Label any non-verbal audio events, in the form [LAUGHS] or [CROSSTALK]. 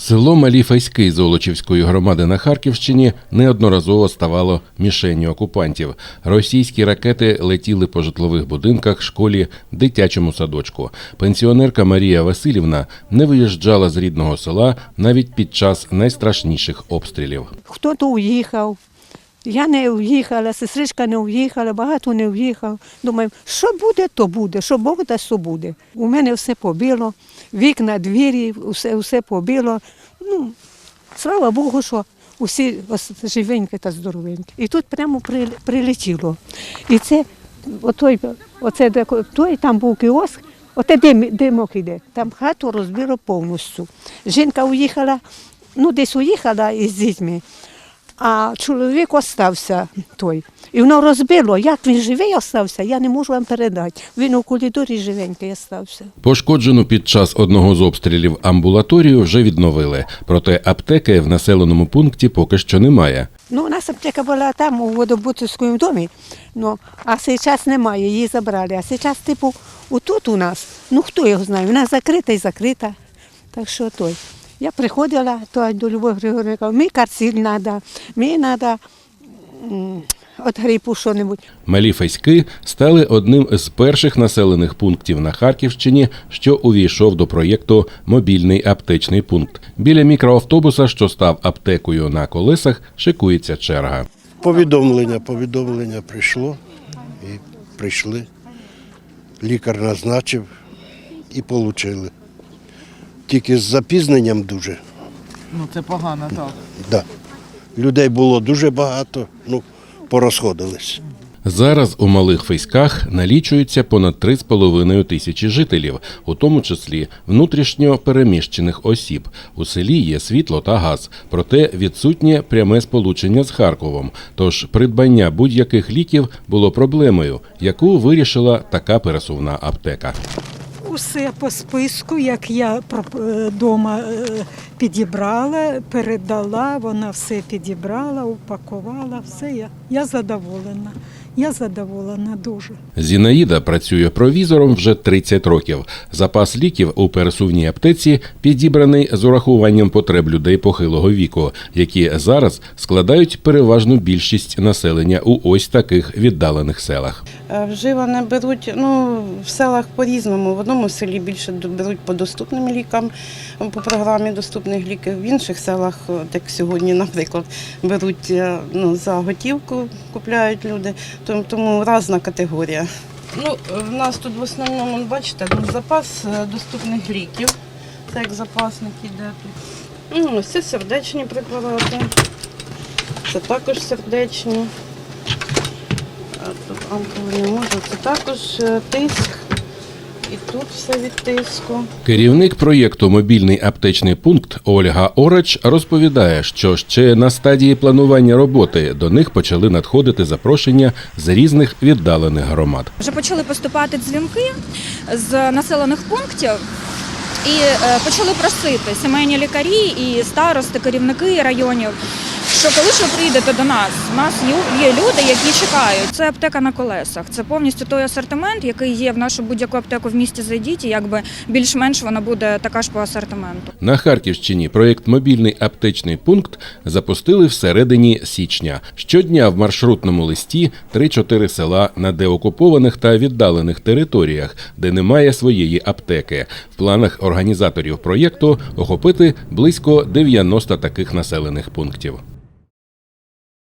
Село Малі Файський Золочівської громади на Харківщині неодноразово ставало мішенню окупантів. Російські ракети летіли по житлових будинках, школі, дитячому садочку. Пенсіонерка Марія Васильівна не виїжджала з рідного села навіть під час найстрашніших обстрілів. Хто-то уїхав. Я не уїхала, сестричка не уїхала, багато не уїхав. Думаю, що буде, то буде, що Бог дасть, то буде. У мене все побило, вікна, двері, все, все побило. Ну, слава Богу, що усі живенькі та здоровенькі. І тут прямо прилетіло. І це, отой, оце, де- той там був кіоск, оте дим, димок іде. Там хату розбило повністю. Жінка уїхала, ну десь уїхала із дітьми. А чоловік остався той. І воно розбило. Як він живий остався, я не можу вам передати. Він у коридорі живенький остався. Пошкоджену під час одного з обстрілів амбулаторію вже відновили, проте аптеки в населеному пункті поки що немає. Ну, у нас аптека була там, у Водобутівському домі, ну, а зараз немає, її забрали. А зараз, типу, отут у нас, ну хто його знає, вона закрита і закрита. Так що той. Я приходила то до Любові Григорівни, кажу, мені карціль треба, мені треба від грипу що-небудь. Малі Феськи стали одним з перших населених пунктів на Харківщині, що увійшов до проєкту Мобільний аптечний пункт. Біля мікроавтобуса, що став аптекою на колесах, шикується черга. Повідомлення, повідомлення прийшло і прийшли. Лікар назначив і отримали. Тільки з запізненням дуже. Ну це погано, так. Да. Людей було дуже багато, ну, порозходились. Зараз у малих фейськах налічується понад 3,5 тисячі жителів, у тому числі внутрішньо переміщених осіб. У селі є світло та газ, проте відсутнє пряме сполучення з Харковом. Тож придбання будь-яких ліків було проблемою, яку вирішила така пересувна аптека. Усе по списку, як я вдома підібрала, передала, вона все підібрала, упакувала, все. Я, я задоволена. Я задоволена дуже. Зінаїда працює провізором вже 30 років. Запас ліків у пересувній аптеці підібраний з урахуванням потреб людей похилого віку, які зараз складають переважну більшість населення у ось таких віддалених селах. Е, Вживане беруть ну, в селах по-різному. В одному селі більше беруть по доступним лікам, по програмі доступних ліків. В інших селах, як сьогодні, [LAUGHS] наприклад, беруть е, ну, за готівку, купляють люди, тому, різна категорія. Ну, в нас тут в основному, бачите, ну, запас е, доступних ліків. Це як запасник іде тут. Ну, це сердечні препарати. Це також сердечні. Ампули не можу. Це також е, тиск. І тут все від тиску. Керівник проєкту Мобільний аптечний пункт ОльгаОрач розповідає, що ще на стадії планування роботи до них почали надходити запрошення з різних віддалених громад. Вже почали поступати дзвінки з населених пунктів. І е, почали просити сімейні лікарі і старости, керівники районів, що коли ж ви прийдете до нас, у нас є люди, які чекають. Це аптека на колесах. Це повністю той асортимент, який є в нашу будь-яку аптеку в місті зайдіть, і якби більш-менш вона буде така ж по асортименту. На Харківщині проєкт Мобільний аптечний пункт запустили всередині січня. Щодня в маршрутному листі 3-4 села на деокупованих та віддалених територіях, де немає своєї аптеки. В планах організаторів проєкту охопити близько 90 таких населених пунктів.